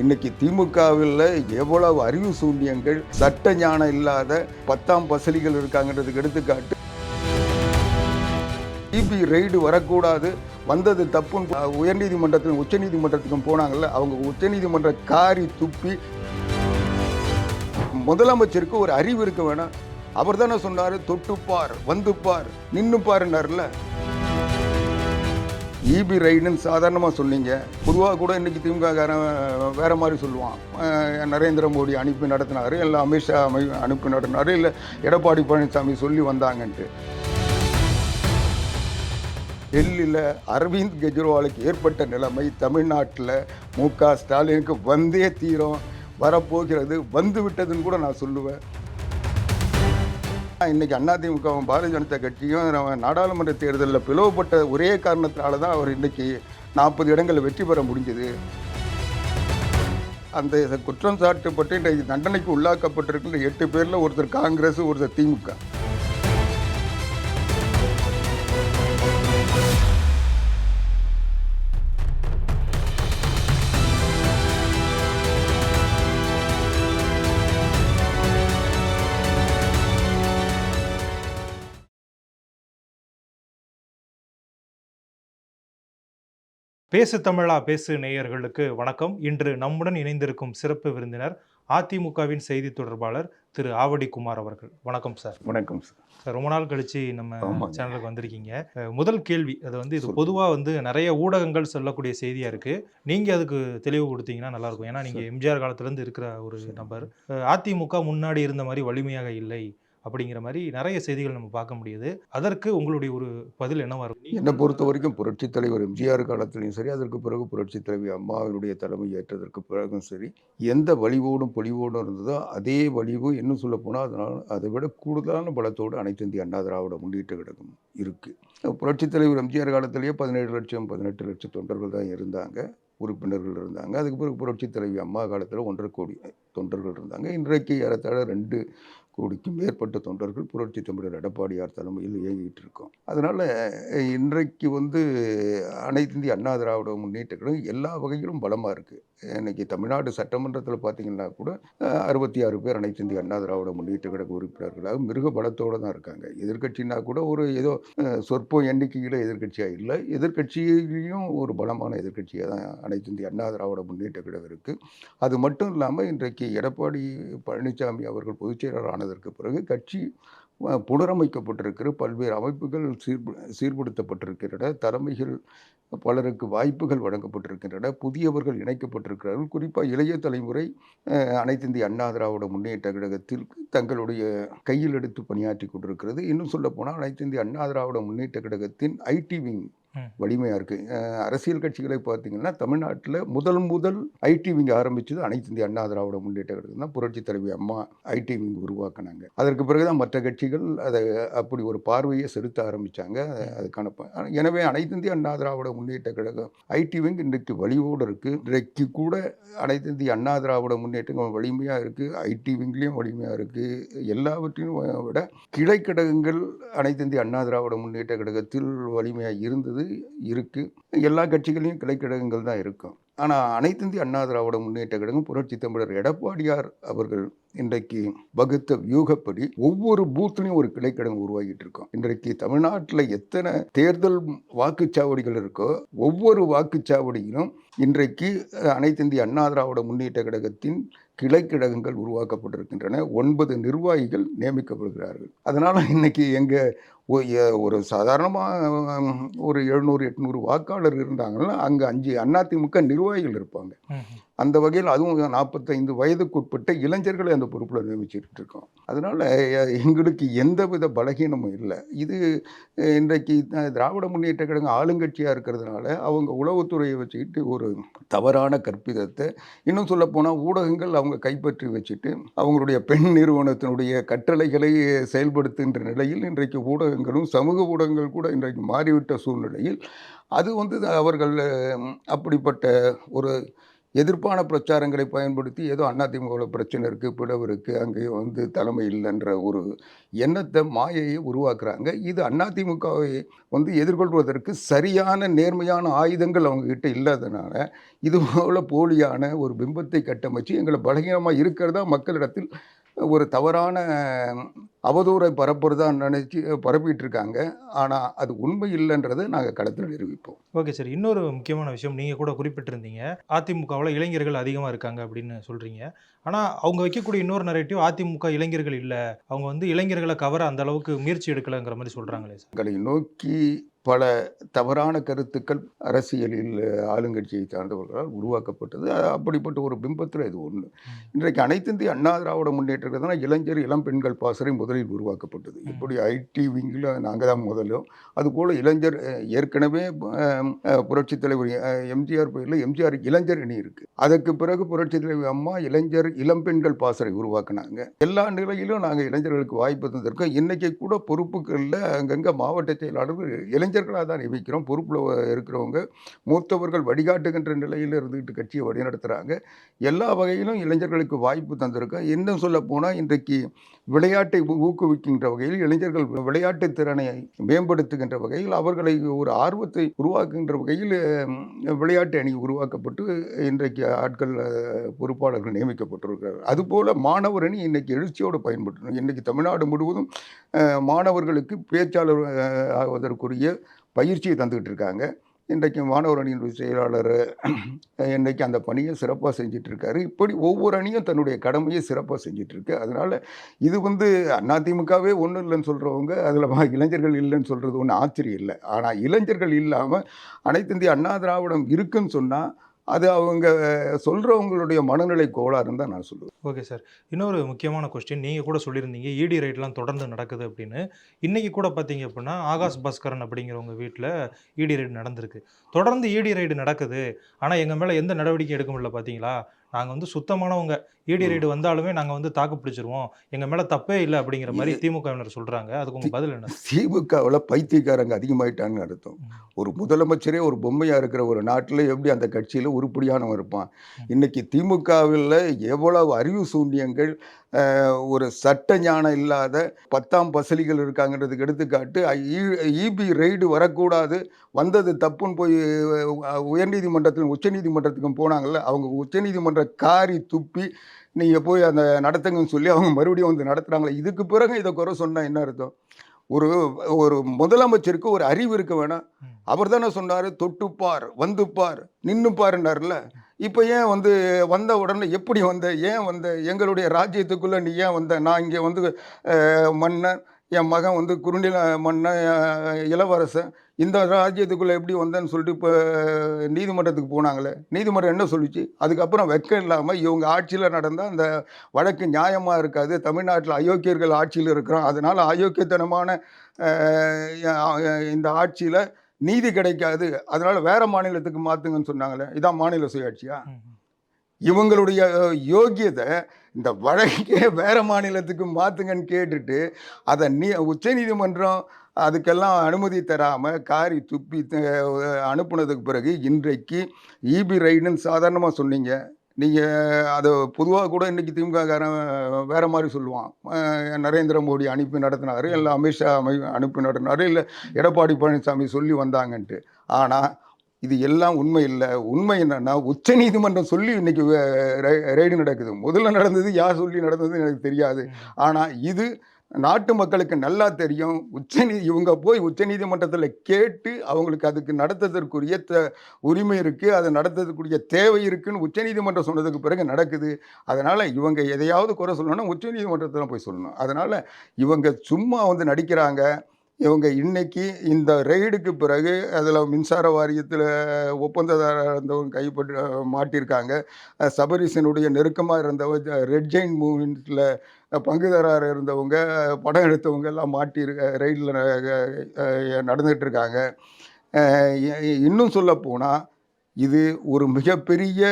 இன்னைக்கு திமுகவில் எவ்வளவு அறிவு சூன்யங்கள் சட்ட ஞானம் இல்லாத பத்தாம் பசலிகள் இருக்காங்கன்றதுக்கு எடுத்துக்காட்டு. இபி ரெய்டு வரக்கூடாது வந்தது தப்புன்னு உயர்நீதிமன்றத்திலும் உச்சநீதிமன்றத்துக்கும் போனாங்கல்ல அவங்க உச்சநீதிமன்ற காரி துப்பி. முதலமைச்சருக்கு ஒரு அறிவு இருக்க வேணாம். அவர் தானே சொன்னார் தொட்டுப்பார் வந்துப்பார் நின்னுப்பாருன்னார்ல ஈபி ரைடுன்னு சாதாரணமாக சொன்னீங்க பொதுவாக கூட இன்றைக்கி திமுககாரன் வேறு வேற மாதிரி சொல்லுவான். நரேந்திர மோடி அனுப்பி நடத்தினாரு இல்லை அமித்ஷா அமை அனுப்பி நடத்தினாரு இல்லை எடப்பாடி பழனிசாமி சொல்லி வந்தாங்கன்ட்டு. டெல்லியில் அரவிந்த் கெஜ்ரிவாலுக்கு ஏற்பட்ட நிலைமை தமிழ்நாட்டில் மு க ஸ்டாலினுக்கு வந்தே தீரம். வரப்போகிறது வந்து விட்டதுன்னு கூட நான் சொல்லுவேன். இன்னைக்கு அதிமுகவும் பாரதிய ஜனதா கட்சியும் நாடாளுமன்ற தேர்தலில் பிளவுபட்ட ஒரே காரணத்தினால தான் அவர் இன்னைக்கு நாற்பது இடங்களில் வெற்றி பெற முடிஞ்சது. அந்த குற்றம் சாட்டப்பட்டு இன்றைக்கு தண்டனைக்கு உள்ளாக்கப்பட்டிருக்கிற எட்டு பேரில் ஒருத்தர் காங்கிரஸ் ஒருத்தர் திமுக. பேசு தமிழா பேசு நேயர்களுக்கு வணக்கம். இன்று நம்முடன் இணைந்திருக்கும் சிறப்பு விருந்தினர் அதிமுகவின் செய்தி தொடர்பாளர் திரு ஆவடி குமார் அவர்கள். வணக்கம் சார். வணக்கம் சார். சார் ரொம்ப நாள் கழிச்சு நம்ம. சேனலுக்கு வந்திருக்கீங்க. முதல் கேள்வி அது வந்து இது சொல்லுங்க. பொதுவா வந்து நிறைய ஊடகங்கள் சொல்லக்கூடிய செய்தியா இருக்கு. நீங்க அதுக்கு தெளிவு கொடுத்தீங்கன்னா நல்லா இருக்கும் ஏன்னா நீங்க எம்ஜிஆர் காலத்துல இருந்து இருக்கிற ஒரு. நபர். அதிமுக முன்னாடி இருந்த மாதிரி வலிமையாக இல்லை. அப்படிங்கிற மாதிரி நிறைய செய்திகள் நம்ம பார்க்க முடியுது. அதற்கு உங்களுடைய ஒரு பதில் என்னவா இருக்கும் என்னை பொறுத்த வரைக்கும் புரட்சித் தலைவர் எம்ஜிஆர் காலத்திலையும் சரி அதற்கு பிறகு புரட்சித் தலைவி அம்மாவினுடைய தலைமை ஏற்றதற்கு பிறகும் சரி எந்த வலிவோடும் பொலிவோடும் இருந்ததோ அதே வலிவு இன்னும் சொல்ல போனால் அதனால் அதை விட கூடுதலான பலத்தோடு அனைத்து இந்திய அண்ணா திராவிட முன்னேற்ற கழகம் இருக்குது புரட்சித் தலைவர் எம்ஜிஆர் காலத்திலேயே பதினேழு லட்சம் பதினெட்டு லட்சம் தொண்டர்கள் தான் இருந்தாங்க உறுப்பினர்கள் இருந்தாங்க. அதுக்கு பிறகு புரட்சி தலைவி அம்மா காலத்தில் ஒன்றரை கோடி தொண்டர்கள் இருந்தாங்க. இன்றைக்கு ஏறத்தாழ ரெண்டு கோடிக்கும் மேற்பட்ட தொண்டர்கள் புரட்சி தமிழர் எடப்பாடியார் தலைமையில் இயங்கிட்டு இருக்கோம் அதனால் இன்றைக்கு வந்து அனைத்து இந்திய அண்ணா திராவிட முன்னேற்ற கழகம் எல்லா வகையிலும் பலமாக இருக்குது இன்னைக்கு தமிழ்நாடு சட்டமன்றத்தில் பார்த்தீங்கன்னா கூட அறுபத்தி ஆறு பேர் அனைத்து இந்திய அண்ணா திராவிட முன்னேற்ற கழக உறுப்பினர்களாக மிருக பலத்தோடு தான் இருக்காங்க. எதிர்கட்சின்னா கூட ஒரு ஏதோ சொற்ப எண்ணிக்கையில் எதிர்க்கட்சியாக இல்லை எதிர்க்கட்சியிலையும் ஒரு பலமான எதிர்க்கட்சியாக தான் அனைத்து இந்திய அண்ணா திராவிட முன்னேற்ற கழகம் இருக்குது அது மட்டும் இல்லாமல் இன்றைக்கு எடப்பாடி பழனிசாமி அவர்கள் பொதுச்செயலாளர் ஆனதற்கு பிறகு கட்சி புனரமைக்கப்பட்டிருக்கிற பல்வேறு அமைப்புகள் சீர்ப சீர்படுத்தப்பட்டிருக்கின்றன. தலைமைகள் பலருக்கு வாய்ப்புகள் வழங்கப்பட்டிருக்கின்றன. புதியவர்கள் இணைக்கப்பட்டிருக்கிறார்கள். குறிப்பாக இளைய தலைமுறை அனைத்து இந்திய அண்ணா திராவிட முன்னேற்ற கழகத்தில் தங்களுடைய கையில் எடுத்து பணியாற்றி கொண்டிருக்கிறது. இன்னும் சொல்ல போனால் அனைத்து இந்திய அண்ணா திராவிட முன்னேற்ற கழகத்தின் ஐடி விங் வலிமையாக இருக்குது அரசியல் கட்சிகளை பார்த்தீங்கன்னா தமிழ்நாட்டில் முதல் முதல் ஐடி விங் ஆரம்பிச்சது அனைத்து இந்திய அண்ணா திராவிட முன்னேற்ற கழகம் தான். புரட்சி தலைவி அம்மா ஐடி விங் உருவாக்குனாங்க. அதற்கு பிறகுதான் மற்ற கட்சிகள் அதை அப்படி ஒரு பார்வையை செலுத்த ஆரம்பித்தாங்க அதுக்கான எனவே அனைத்து இந்திய அண்ணா திராவிட முன்னேற்ற கழகம் ஐடி விங் இன்றைக்கு வலிவோடு இருக்குது இன்றைக்கு கூட அனைத்து இந்திய அண்ணா திராவிட முன்னேற்றம் வலிமையாக இருக்குது ஐடி விங்லேயும் வலிமையாக இருக்குது எல்லாவற்றையும் விட கிளைக்கழகங்கள் அனைத்து இந்திய அண்ணா திராவிட முன்னேற்ற கழகத்தில் வலிமையாக இருந்தது. இருக்குது எல்லா கட்சிகளையும் கிளைக்கழகங்கள் தான் இருக்கும். ஆனால் அனைத்து இந்திய அண்ணா திராவிட முன்னேற்ற கழகம் புரட்சி தமிழர் எடப்பாடியார் அவர்கள் இன்றைக்கு வகுத்த வியூகப்படி ஒவ்வொரு பூத்துலையும் ஒரு கிளைக்கழகம் உருவாகிட்டு இருக்கோம். இன்றைக்கு தமிழ்நாட்டில் எத்தனை தேர்தல் வாக்குச்சாவடிகள் இருக்கோ ஒவ்வொரு வாக்குச்சாவடியிலும் இன்றைக்கு அஹ், அனைத்து இந்திய அண்ணா திராவிட முன்னேற்ற கழகத்தின் கிளைக்கழகங்கள் உருவாக்கப்பட்டிருக்கின்றன. ஒன்பது நிர்வாகிகள் நியமிக்கப்படுகிறார்கள். அதனால் இன்னைக்கு எங்கள் ஒரு சாதாரணமாக ஒரு எழுநூறு எட்நூறு வாக்காளர் இருந்தாங்கன்னா அங்கே அஞ்சு அதிமுக நிர்வாகிகள் இருப்பாங்க. அந்த வகையில் அதுவும் நாற்பத்தைந்து வயதுக்குட்பட்ட இளைஞர்களை அந்த பொறுப்பில் நியமிச்சுட்டு இருக்கோம். அதனால் எங்களுக்கு எந்தவித பலகீனமும் இல்லை. இது இன்றைக்கு திராவிட முன்னேற்ற கழகம் ஆளுங்கட்சியாக இருக்கிறதுனால அவங்க உளவுத்துறையை வச்சுக்கிட்டு ஒரு தவறான கற்பிதத்தை இன்னும் சொல்லப்போனால் ஊடகங்கள் அவங்க கைப்பற்றி வச்சுட்டு அவங்களுடைய பெண் நிறுவனத்தினுடைய கட்டளைகளை செயல்படுத்துகின்ற நிலையில் இன்றைக்கு ஊடகங்களும் சமூக ஊடகங்கள் கூட இன்றைக்கு மாறிவிட்ட சூழ்நிலையில் அது வந்து அவர்கள் அப்படிப்பட்ட ஒரு எதிர்ப்பான பிரச்சாரங்களை பயன்படுத்தி ஏதோ அதிமுகவில் பிரச்சனை இருக்குது பிளவு இருக்குது அங்கே வந்து தலைமை இல்லைன்ற ஒரு எண்ணத்தை மாயையை உருவாக்குறாங்க. இது அதிமுகவை வந்து எதிர்கொள்வதற்கு சரியான நேர்மையான ஆயுதங்கள் அவங்கக்கிட்ட இல்லாதனால இது போல போலியான ஒரு பிம்பத்தை கட்டமைச்சு எங்களை பலகீனமாக இருக்கிறதா மக்களிடத்தில் ஒரு தவறான அவதூறை பரப்புறதா நினச்சி பரப்பிட்டு இருக்காங்க ஆனால் அது உண்மை இல்லைன்றதை நாங்கள் களத்தில் நிரூபிப்போம். Okay sir. இன்னொரு முக்கியமான விஷயம் நீங்கள் கூட குறிப்பிட்டிருந்தீங்க. அதிமுகவில் இளைஞர்கள் அதிகமாக இருக்காங்க அப்படின்னு சொல்கிறீங்க ஆனால் அவங்க வைக்கக்கூடிய இன்னொரு நரேட்டிவ் அதிமுக இளைஞர்கள் இல்லை. அவங்க வந்து இளைஞர்களை கவர அந்த அளவுக்கு முயற்சி எடுக்கலைங்கிற மாதிரி சொல்கிறாங்களே சார். எங்களை நோக்கி பல தவறான கருத்துக்கள் அரசியலில் ஆளுங்கட்சியை சார்ந்தவர்களால் உருவாக்கப்பட்டது. அப்படிப்பட்ட ஒரு பிம்பத்தில் இது ஒன்று இன்றைக்கு அனைத்து இந்திய அண்ணா திராவிட முன்னேற்றத்தில் இளைஞர் இளம் பெண்கள் பாசறை முதலில் உருவாக்கப்பட்டது. இப்படி ஐடி விங்கில் நாங்கள் தான் முதலும் அதுபோல் இளைஞர் ஏற்கனவே புரட்சித் தலைவர் எம்ஜிஆர் பேரில் எம்ஜிஆர் இளைஞர் அணி இருக்குது அதற்கு பிறகு புரட்சித் தலைவர் அம்மா இளைஞர் இளம் பெண்கள் பாசறை உருவாக்குனாங்க. எல்லா நிலையிலும் நாங்கள் இளைஞர்களுக்கு வாய்ப்பு தந்திருக்கோம். இன்னைக்கு கூட பொறுப்புகளில் அங்கங்கே மாவட்ட செயலாளர்கள் இளைஞர்களாக தான் நியமிக்கிறோம். பொறுப்பில் இருக்கிறவங்க மூத்தவர்கள் வழிகாட்டுகின்ற நிலையில் இருந்துக்கிட்டு கட்சியை வழிநடத்துகிறாங்க எல்லா வகையிலும் இளைஞர்களுக்கு வாய்ப்பு தந்திருக்கோம். இன்னும் சொல்ல போனால் இன்றைக்கு விளையாட்டை ஊக்குவிக்கின்ற வகையில் இளைஞர்கள் விளையாட்டு திறனை மேம்படுத்துகின்ற வகையில் அவர்களை ஒரு ஆர்வத்தை உருவாக்குகின்ற வகையில் விளையாட்டு அணி உருவாக்கப்பட்டு இன்றைக்கு ஆட்கள் பொறுப்பாளர்கள் நியமிக்கப்பட்டிருக்கிறார். அதுபோல் மாணவர் அணி இன்னைக்கு எழுச்சியோடு பயன்பட்டு இன்னைக்கு தமிழ்நாடு முழுவதும் மாணவர்களுக்கு பேச்சாளர் ஆவதற்குரிய பயிற்சியை தந்துக்கிட்டு இருக்காங்க. இன்றைக்கு மாணவர் அணியினுடைய செயலாளர் இன்றைக்கு அந்த பணியை சிறப்பாக செஞ்சிட்ருக்காரு. இப்படி ஒவ்வொரு அணியும் தன்னுடைய கடமையை சிறப்பாக செஞ்சிட்ருக்கு. அதனால் இது வந்து அதிமுகவே ஒன்றும் இல்லைன்னு சொல்கிறவங்க அதில் இளைஞர்கள் இல்லைன்னு சொல்கிறது ஒன்றும் ஆச்சரியம் இல்லை. ஆனால் இளைஞர்கள் இல்லாமல் அனைத்து இந்திய அண்ணா திராவிடம் இருக்குன்னு சொன்னால் அது அவங்க சொல்கிறவங்களுடைய மனநிலை கோளாறுன்னு தான் நான் சொல்லுவேன். Okay sir. இன்னொரு முக்கியமான கொஸ்டின் நீங்கள் கூட சொல்லியிருந்தீங்க இடி ரைட்லாம் தொடர்ந்து நடக்குது அப்படின்னு. இன்றைக்கி கூட பார்த்தீங்க அப்படின்னா ஆகாஷ் பாஸ்கரன் அப்படிங்கிறவங்க வீட்டில் இடி ரைடு நடந்திருக்கு. தொடர்ந்து இடி ரைடு நடக்குது. ஆனால் எங்கள் மேலே எந்த நடவடிக்கை எடுக்க முடியல பார்த்தீங்களா நாங்கள் வந்து சுத்தமானவங்க. இடி ரைடு வந்தாலுமே நாங்கள் வந்து தாக்கு பிடிச்சிருவோம். எங்கள் மேலே தப்பே இல்லை அப்படிங்கிற மாதிரி திமுகவினர் சொல்கிறாங்க அதுக்கு உங்கள் பதில் என்ன? திமுகவில் பைத்தியக்காரங்க அதிகமாயிட்டாங்கன்னு அர்த்தம். ஒரு முதலமைச்சரே ஒரு பொம்மையாக இருக்கிற ஒரு நாட்டில் எப்படி அந்த கட்சியில் உருப்படியானவன் இருப்பான். இன்னைக்கு திமுகவில் எவ்வளவு அறிவு சூன்யங்கள் ஒரு சட்ட ஞானம் இல்லாத பத்தாம் பசலிகள் இருக்காங்கன்றதுக்கு எடுத்துக்காட்டு இபி ரெய்டு வரக்கூடாது வந்தது தப்புன்னு போய் அஹ், உயர்நீதிமன்றத்தில் உச்சநீதிமன்றத்துக்கும் போனாங்கல்ல அவங்க உச்சநீதிமன்ற காரி துப்பி நீங்கள் போய் அந்த நடத்துங்கன்னு சொல்லி அவங்க மறுபடியும் வந்து நடத்துகிறாங்களே இதுக்கு பிறகு இதை குறை சொன்னால் என்ன அர்த்தம்? ஒரு ஒரு முதலமைச்சருக்கு ஒரு அறிவு இருக்க வேணாம். அவர் தானே சொன்னார் தொட்டுப்பார் வந்துப்பார் நின்னுப்பாருன்னார்ல இப்போ ஏன் வந்து வந்த உடனே எப்படி வந்த? ஏன் வந்த? எங்களுடைய ராஜ்யத்துக்குள்ளே நீ ஏன் வந்த? நான் இங்கே வந்து மன்னன் என் மகன் வந்து குறுநில மன்னன் இளவரசன் இந்த ராஜ்யத்துக்குள்ளே எப்படி வந்தேன்னு சொல்லிட்டு இப்போ நீதிமன்றத்துக்கு போனாங்களே. நீதிமன்றம் என்ன சொல்லிச்சு? அதுக்கப்புறம் வெக்கம் இல்லாமல் இவங்க ஆட்சியில் நடந்தால் அந்த வழக்கு நியாயமாக இருக்காது. தமிழ்நாட்டில் அயோக்கியர்கள் ஆட்சியில் இருக்கிறோம் அதனால் அயோக்கியத்தனமான இந்த ஆட்சியில் நீதி கிடைக்காது. அதனால் வேற மாநிலத்துக்கு மாற்றுங்கன்னு சொன்னாங்களே. இதான் மாநில சுயாட்சியா. இவங்களுடைய அஹ், யோகியதை இந்த வழக்கே வேறு மாநிலத்துக்கு மாற்றுங்கன்னு கேட்டுட்டு அதை நீ உச்சநீதிமன்றம் அதுக்கெல்லாம் அனுமதி தராமல் காரி துப்பி த- அனுப்புனதுக்கு பிறகு இன்றைக்கு இபி ரைடுன்னு சாதாரணமாக சொன்னீங்க. நீங்கள் அதை பொதுவாக கூட இன்றைக்கி திமுககாரன் வேறு மாதிரி சொல்லுவான். நரேந்திர மோடி அனுப்பி நடத்தினாரு இல்லை அமித்ஷா அமை அனுப்பி நடத்தினாரு இல்லை எடப்பாடி பழனிசாமி சொல்லி வந்தாங்கன்ட்டு. ஆனால் இது எல்லாம் உண்மை இல்லை. உண்மை என்னன்னா உச்சநீதிமன்றம் சொல்லி இன்னைக்கு ரைடு நடக்குது. முதல்ல நடந்தது யார் சொல்லி நடந்தது எனக்கு தெரியாது. ஆனால் இது நாட்டு மக்களுக்கு நல்லா தெரியும். உச்சநீ இவங்க போய் உச்சநீதிமன்றத்தில் கேட்டு அவங்களுக்கு அதுக்கு நடத்துவதற்குரிய த உரிமை இருக்குது அதை நடத்துறதுக்குரிய தேவை இருக்குன்னு உச்சநீதிமன்றம் சொன்னதுக்கு பிறகு நடக்குது. அதனால் இவங்க எதையாவது குறை சொல்லணும்னா உச்சநீதிமன்றத்தில் போய் சொல்லணும். அதனால் இவங்க சும்மா வந்து நடிக்கிறாங்க. இவங்க இன்னைக்கு இந்த ரெய்டுக்கு பிறகு அதில் மின்சார வாரியத்தில் ஒப்பந்ததாரர் இருந்தவங்க கைப்பற்ற மாட்டியிருக்காங்க சபரிசனுடைய நெருக்கமாக இருந்தவங்க ரெட் ஜெயின் மூமெண்ட்டில் பங்குதாரர் இருந்தவங்க படம் எடுத்தவங்க எல்லாம் மாட்டியிருக்க ரெய்டில் நடந்துகிட்டு இருக்காங்க இன்னும் சொல்லப்போனால் இது ஒரு மிகப்பெரிய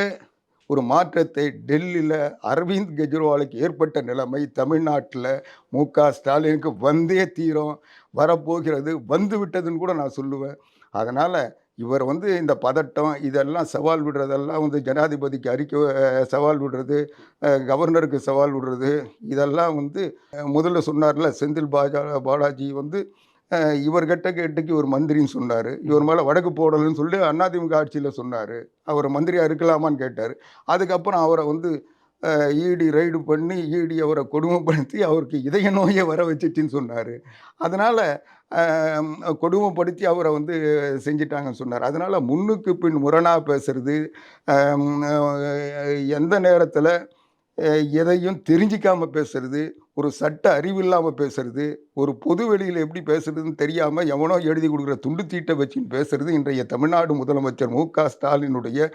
ஒரு மாற்றத்தை டெல்லியில் அரவிந்த் கெஜ்ரிவாலுக்கு ஏற்பட்ட நிலைமை தமிழ்நாட்டில் மு க ஸ்டாலினுக்கு வந்தே தீரும் வரப்போகிறது வந்து விட்டதுன்னு கூட நான் சொல்லுவேன். அதனால் இவர் வந்து இந்த பதட்டம் இதெல்லாம் சவால் விடுறதெல்லாம் வந்து ஜனாதிபதிக்கு அறிக்கை சவால் விடுறது கவர்னருக்கு சவால் விடுறது இதெல்லாம் வந்து முதல்ல சொன்னார்ல செந்தில் பாஜா பாலாஜி வந்து இவர்கிட்ட கேட்டுக்கு ஒரு மந்திரின்னு சொன்னார். இவர் மேலே வடக்கு போடலன்னு சொல்லி அதிமுக ஆட்சியில் சொன்னார். அவர் மந்திரியாக இருக்கலாமான்னு கேட்டார். அதுக்கப்புறம் அவரை வந்து ஈடி ரைடு பண்ணி இடி அவரை கொடுமைப்படுத்தி அவருக்கு இதய நோயை வர வச்சிச்சின்னு சொன்னார். அதனால் கொடுமைப்படுத்தி அவரை வந்து செஞ்சிட்டாங்கன்னு சொன்னார். அதனால் முன்னுக்கு பின் முரணாக பேசுறது எந்த நேரத்தில் எதையும் தெரிஞ்சிக்காமல் பேசுறது ஒரு சட்ட அறிவு இல்லாமல் பேசுறது ஒரு பொது வெளியில் எப்படி பேசுறதுன்னு தெரியாமல் எவனோ எழுதி கொடுக்குற துண்டு தீட்டை வச்சுன்னு பேசுறது இன்றைய தமிழ்நாடு முதலமைச்சர் மு க ஸ்டாலினுடைய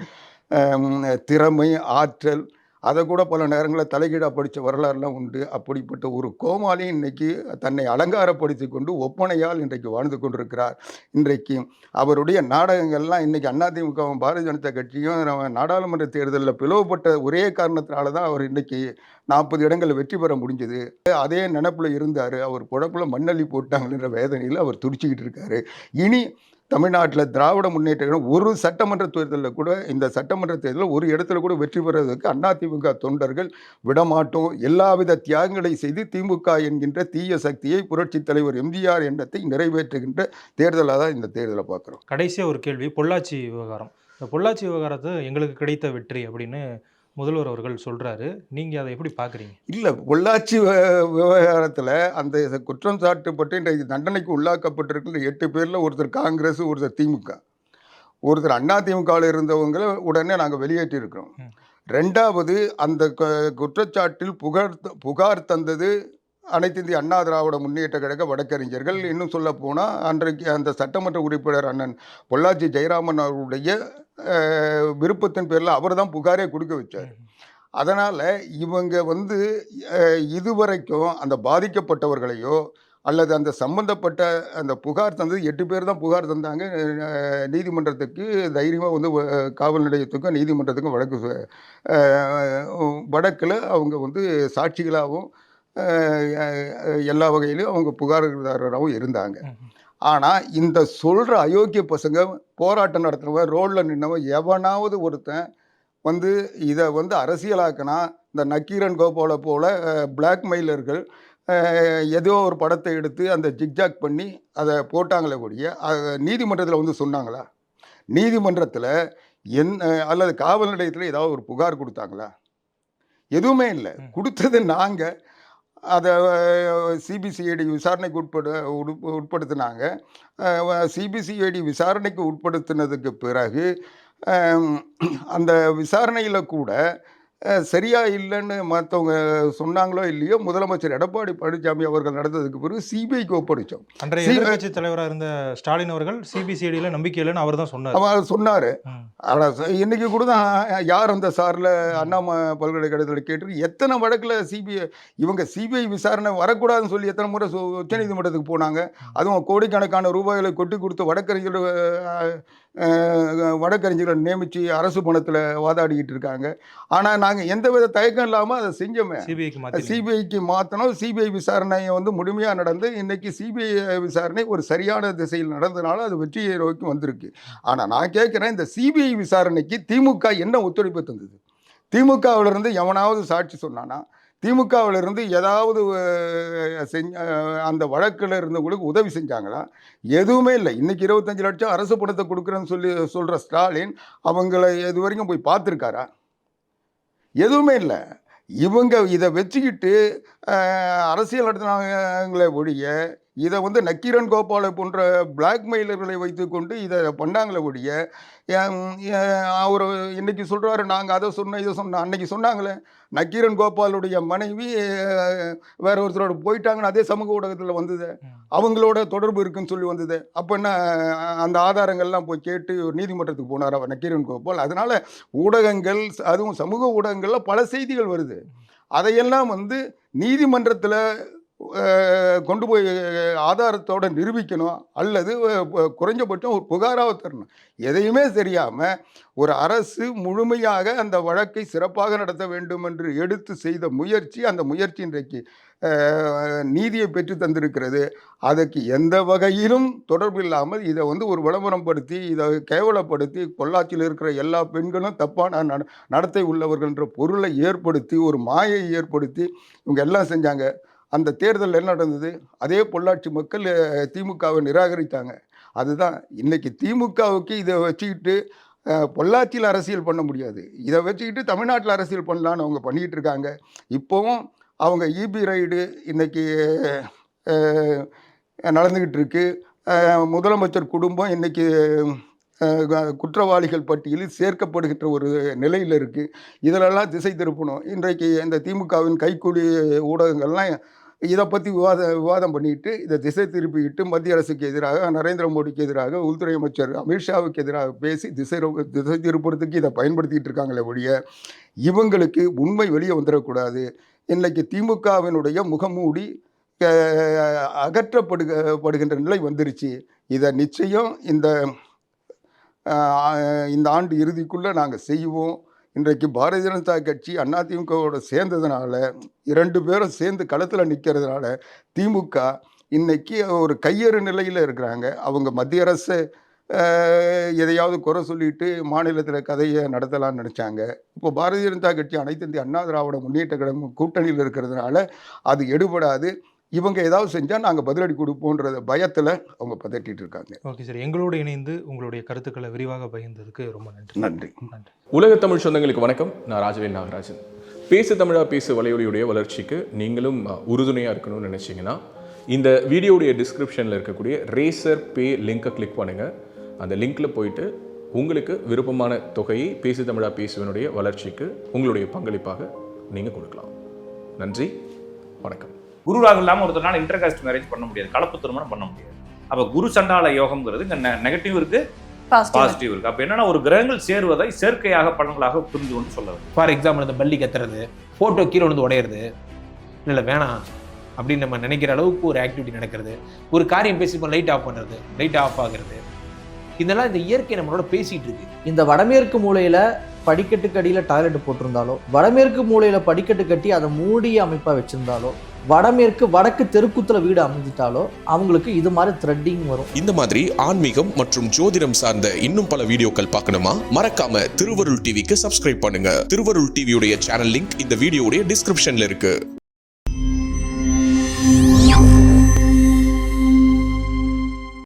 திறமை ஆற்றல் அதை கூட பல நேரங்களில் தலைகீழாக படித்த வரலாறுலாம் உண்டு. அப்படிப்பட்ட ஒரு கோமாளி இன்றைக்கி தன்னை அலங்காரப்படுத்தி கொண்டு ஒப்பனையால் இன்றைக்கு வாழ்ந்து கொண்டிருக்கிறார். இன்றைக்கு அவருடைய நாடகங்கள்லாம் இன்றைக்கி அதிமுகவும் பாரதிய ஜனதா கட்சியும் நம்ம நாடாளுமன்ற தேர்தலில் பிளவுபட்ட ஒரே காரணத்தினால தான் அவர் இன்றைக்கி நாற்பது இடங்களில் வெற்றி பெற முடிஞ்சது. அதே நினப்பில் இருந்தார். அவர் குழப்பில் மண்ணள்ளி போட்டாங்கன்ற வேதனையில் அவர் துடிச்சிக்கிட்டு இருக்காரு. இனி தமிழ்நாட்டில் திராவிட முன்னேற்ற ஒரு சட்டமன்ற தேர்தலில் கூட இந்த சட்டமன்ற தேர்தலில் ஒரு இடத்துல கூட வெற்றி பெறுவதற்கு அதிமுக தொண்டர்கள் விடமாட்டோம். எல்லாவித தியாகங்களை செய்து திமுக என்கின்ற தீய சக்தியை புரட்சி தலைவர் எம்ஜிஆர் எண்ணத்தை நிறைவேற்றுகின்ற தேர்தலாக தான் இந்த தேர்தலை பார்க்குறோம் கடைசியாக ஒரு கேள்வி பொள்ளாச்சி விவகாரம். இந்த பொள்ளாச்சி விவகாரத்தை எங்களுக்கு கிடைத்த வெற்றி அப்படின்னு முதல்வர் அவர்கள் சொல்றாரு. நீங்க அதை எப்படி பாக்குறீங்க? இல்லை பொள்ளாச்சி விவகாரத்தில் அந்த குற்றம் சாட்டப்பட்டு இன்றைக்கு தண்டனைக்கு உள்ளாக்கப்பட்டிருக்கிற எட்டு பேரில் ஒருத்தர் காங்கிரஸ் ஒருத்தர் திமுக. ஒருத்தர் அண்ணா திமுகவில் இருந்தவங்களை உடனே நாங்கள் வெளியேற்றியிருக்கிறோம் ம். ரெண்டாவது அந்த குற்றச்சாட்டில் புகார் புகார் தந்தது அனைத்து இந்திய அண்ணா திராவிட முன்னேற்ற கழக வழக்கறிஞர்கள். இன்னும் சொல்ல போனால் அன்றைக்கு அந்த சட்டமன்ற உறுப்பினர் அண்ணன் பொள்ளாச்சி ஜெயராமன் அவருடைய விருப்பத்தின் பேரில் அவர் தான் புகாரே கொடுக்க வச்சார். அதனால் இவங்க வந்து இதுவரைக்கும் அந்த பாதிக்கப்பட்டவர்களையோ அல்லது அந்த சம்பந்தப்பட்ட அந்த புகார் தந்தது எட்டு பேர் தான் புகார் தந்தாங்க. நீதிமன்றத்துக்கு தைரியமாக வந்து காவல் நிலையத்துக்கும் நீதிமன்றத்துக்கும் வழக்கு வழக்கில் அவங்க வந்து சாட்சிகளாகவும் எல்லா வகையிலும் அவங்க புகார்தாரராகவும் இருந்தாங்க. ஆனால் இந்த சொல்கிற அயோக்கிய பசங்க போராட்டம் நடத்துனவன் ரோட்டில் நின்னவன் எவனாவது ஒருத்தன் வந்து இதை வந்து அரசியலாக்கினா இந்த நக்கீரன் கோபாலை போல பிளாக்மெயிலர்கள் ஏதோ ஒரு படத்தை எடுத்து அந்த ஜிக்ஜாக் பண்ணி அதை போட்டாங்களே கூடிய நீதிமன்றத்தில் வந்து சொன்னாங்களா? நீதிமன்றத்தில் என் அல்லது காவல் நிலையத்தில் ஏதாவது ஒரு புகார் கொடுத்தாங்களா? எதுவுமே இல்லை. கொடுத்தது நாங்கள் அதை சிபிசிஐடி விசாரணைக்கு உட்பட உட்படுத்தினாங்க. சிபிசிஐடி விசாரணைக்கு உட்படுத்தினதுக்கு பிறகு அந்த விசாரணையில் கூட சரியா இல்லைன்னு மற்றவங்க சொன்னாங்களோ இல்லையோ முதலமைச்சர் எடப்பாடி பழனிசாமி அவர்கள் நடந்ததுக்கு பிறகு சிபிஐக்கு ஒப்படைச்சோம். அன்றைய சி- எதிர்க்கட்சி தலைவராக இருந்த ஸ்டாலின் அவர்கள் சிபிசிஐடியில் நம்பிக்கை இல்லைன்னு அவர் தான் சொன்னார். அவன் சொன்னார். ஆனால் இன்னைக்கு கூட தான் யார் அந்த சாரில் அண்ணாம பல்கலைக்கழகத்தில் கேட்டு எத்தனை வழக்கில் சிபிஐ இவங்க சிபிஐ விசாரணை வரக்கூடாதுன்னு சொல்லி எத்தனை முறை உச்சநீதிமன்றத்துக்கு போனாங்க. அதுவும் கோடிக்கணக்கான ரூபாய்களை கொட்டி கொடுத்து வழக்கறிஞர் அஹ், வழக்கறிஞர்களை நியமித்து அரசு பணத்தில் வாதாடிக்கிட்டு இருக்காங்க. ஆனால் நாங்கள் எந்த வித தயக்கம் இல்லாமல் அதை செஞ்சோமே. சிபிஐக்கு சிபிஐக்கு மாற்றணும் சிபிஐ விசாரணையை வந்து முழுமையாக நடந்து இன்னைக்கு சிபிஐ விசாரணை ஒரு சரியான திசையில் நடந்ததுனால அது வெற்றியை நோக்கி வந்திருக்கு. ஆனால் நான் கேட்குறேன் இந்த சிபிஐ விசாரணைக்கு திமுக என்ன ஒத்துழைப்பு தந்தது? திமுகவிலிருந்து எவனாவது சாட்சி சொன்னானா? திமுகவிலிருந்து ஏதாவது செஞ்ச அந்த வழக்கில் இருந்தவங்களுக்கு உதவி செஞ்சாங்களா? எதுவுமே இல்லை. இன்னைக்கு இருபத்தஞ்சு லட்சம் அரசு பணத்தை கொடுக்குறேன்னு சொல்லி சொல்கிற ஸ்டாலின் அவங்கள இது வரைக்கும் போய் பார்த்துருக்காரா? எதுவுமே இல்லை. இவங்க இதை வச்சுக்கிட்டு அரசியல் நடத்தினாங்களே ஒழிய இதை வந்து நக்கீரன் கோபாலை போன்ற பிளாக்மெயிலர்களை வைத்துக்கொண்டு இதை பண்ணாங்களே ஒழிய அவர் இன்னைக்கு சொல்கிறாரு நாங்கள் அதை சொன்னோம் இதை சொன்னோம். அன்னைக்கு சொன்னாங்களே நக்கீரன் கோபாலுடைய மனைவி வேற ஒருத்தரோட போயிட்டாங்கன்னு அதே சமூக ஊடகத்தில் வந்தது. அவங்களோட தொடர்பு இருக்குன்னு சொல்லி வந்தது. அப்போ என்ன அஹ், அந்த ஆதாரங்கள்லாம் போய் கேட்டு நீதிமன்றத்துக்கு போனார் அவர் நக்கீரன் கோபால். அதனால ஊடகங்கள் அதுவும் சமூக ஊடகங்களில் பல செய்திகள் வருது. அதையெல்லாம் வந்து நீதிமன்றத்தில் கொண்டு போய் ஆதாரத்தோடு நிரூபிக்கணும் அல்லது குறைஞ்சபட்சம் ஒரு புகாராக தரணும். எதையுமே தெரியாமல் ஒரு அரசு முழுமையாக அந்த வழக்கை சிறப்பாக நடத்த வேண்டும் என்று எடுத்து செய்த முயற்சி அந்த முயற்சி இன்றைக்கு நீதியை பெற்று தந்திருக்கிறது. அதுக்கு எந்த வகையிலும் தொடர்பு இல்லாமல் இதை வந்து ஒரு விளம்பரப்படுத்தி இதை கேவலப்படுத்தி பொள்ளாச்சியில் இருக்கிற எல்லா பெண்களும் தப்பான நட- உள்ளவர்கள் என்ற பொருளை ஏற்படுத்தி ஒரு மாயை ஏற்படுத்தி இவங்க எல்லாம் செஞ்சாங்க. அந்த தேர்தல் என்ன நடந்தது? அதே பொள்ளாச்சி மக்கள் திமுகவை நிராகரித்தாங்க. அதுதான். இன்னைக்கு திமுகவுக்கு இதை வச்சுக்கிட்டு பொள்ளாச்சியில் அரசியல் பண்ண முடியாது. இதை வச்சுக்கிட்டு தமிழ்நாட்டில் அரசியல் பண்ணலான்னு அவங்க பண்ணிக்கிட்டு இருக்காங்க. இப்போவும் அவங்க இபி ரைடு இன்னைக்கு நடந்துக்கிட்டு இருக்கு. முதலமைச்சர் குடும்பம் இன்னைக்கு குற்றவாளிகள் பட்டியலில் சேர்க்கப்படுகின்ற ஒரு நிலையில் இருக்குது இதிலெல்லாம் திசை திருப்பணும். இன்றைக்கு இந்த திமுகவின் கைக்கூலி ஊடகங்கள்லாம் இதை பற்றி விவாத விவாதம் பண்ணிட்டு இதை திசை திருப்பிக்கிட்டு மத்திய அரசுக்கு எதிராக நரேந்திர மோடிக்கு எதிராக உள்துறை அமைச்சர் அமித்ஷாவுக்கு எதிராக பேசி திசை திசை திருப்புறதுக்கு இதை பயன்படுத்திகிட்டு இருக்காங்களே ஒழிய இவங்களுக்கு உண்மை வெளியே வந்துடக்கூடாது இன்றைக்கு திமுகவினுடைய முகமூடி அஹ், அகற்றப்படுக படுகின்ற நிலை வந்துருச்சு. இதை நிச்சயம் இந்த இந்த ஆண்டு இறுதிக்குள்ளே நாங்கள் செய்வோம். இன்றைக்கு பாரதிய ஜனதா கட்சி அதிமுகவோட சேர்ந்ததுனால இரண்டு பேரும் சேர்ந்து களத்தில் நிற்கிறதுனால திமுக இன்னைக்கு ஒரு கையறு நிலையில் இருக்கிறாங்க. அவங்க மத்திய அரசு எதையாவது குறை சொல்லிட்டு மாநிலத்தில் கதையை நடத்தலாம்னு நினச்சாங்க. இப்போ பாரதிய ஜனதா கட்சி அனைத்து இந்திய அண்ணா திராவிட முன்னேற்ற கழகம் கூட்டணியில் இருக்கிறதுனால அது எடுபடாது. இவங்க ஏதாவது செஞ்சால் நாங்கள் பதிலடி கொடுப்போன்ற பயத்தில் அவங்க பதட்டிட்டு இருக்காங்க. ஓகே சார் எங்களோடு இணைந்து உங்களுடைய கருத்துக்களை விரிவாக பகிர்ந்ததுக்கு ரொம்ப நன்றி. நன்றி. நன்றி. உலக தமிழ் சொந்தங்களுக்கு வணக்கம். நான் ராஜவேல் நாகராஜன். பேசு தமிழா பேசு வலையொலியுடைய வளர்ச்சிக்கு நீங்களும் உறுதுணையாக இருக்கணும்னு நினச்சிங்கன்னா இந்த வீடியோடைய டிஸ்கிரிப்ஷனில் இருக்கக்கூடிய ரேசர் பே லிங்கை கிளிக் பண்ணுங்கள் அந்த லிங்க்ல போயிட்டு உங்களுக்கு விருப்பமான தொகையை பேசு தமிழா பேசுவனுடைய வளர்ச்சிக்கு உங்களுடைய பங்களிப்பாக நீங்கள் கொடுக்கலாம். நன்றி. வணக்கம். குரு ராகு இல்லாமல் ஒருத்தனால இன்டர் காஸ்ட் மேரேஜ் பண்ண முடியாது. கலப்பு திருமணம் பண்ண முடியாது. அப்போ குரு சண்டால யோகம்ங்கிறது இங்கே நெகட்டிவ் இருக்கு பாசிட்டிவ் இருக்கு. அப்போ என்னன்னா ஒரு கிரகங்கள் சேருவதை செயற்கையாக பலன்களாக புரிந்து கொண்டு சொல்ல ஃபார் எக்ஸாம்பிள் இந்த பள்ளி கத்துறது ஃபோட்டோ கீழே வந்து உடையிறது. இல்லை இல்லை வேணாம். அப்படின்னு நம்ம நினைக்கிற அளவுக்கு ஒரு ஆக்டிவிட்டி நடக்கிறது. ஒரு காரியம் பேசி லைட் ஆஃப் பண்ணுறது லைட் ஆஃப் ஆகுறது. இதெல்லாம் இந்த இயற்கை நம்மளோட பேசிட்டு இருக்கு. இந்த வடமேற்கு மூலையில படிக்கட்டுக்கு அடியில் டாய்லெட் போட்டிருந்தாலோ வடமேற்கு மூலையில படிக்கட்டு கட்டி அதை மூடிய அமைப்பா வச்சிருந்தாலோ வடமேற்கு வடக்கு தெருக்குத்துல வீடு அமைஞ்சிட்டாலோ அவங்களுக்கு இது மாதிரி த்ரெட்டிங் வரும். இந்த மாதிரி ஆன்மீகம் மற்றும் ஜோதிடம் சார்ந்த இன்னும் பல வீடியோக்கள் பார்க்கணுமா? மறக்காம திருவருள் டிவிக்கு சப்ஸ்கிரைப் பண்ணுங்க. திருவருள் டிவியுடைய சேனல் லிங்க் இந்த வீடியோடைய டிஸ்கிரிப்ஷன்ல இருக்கு.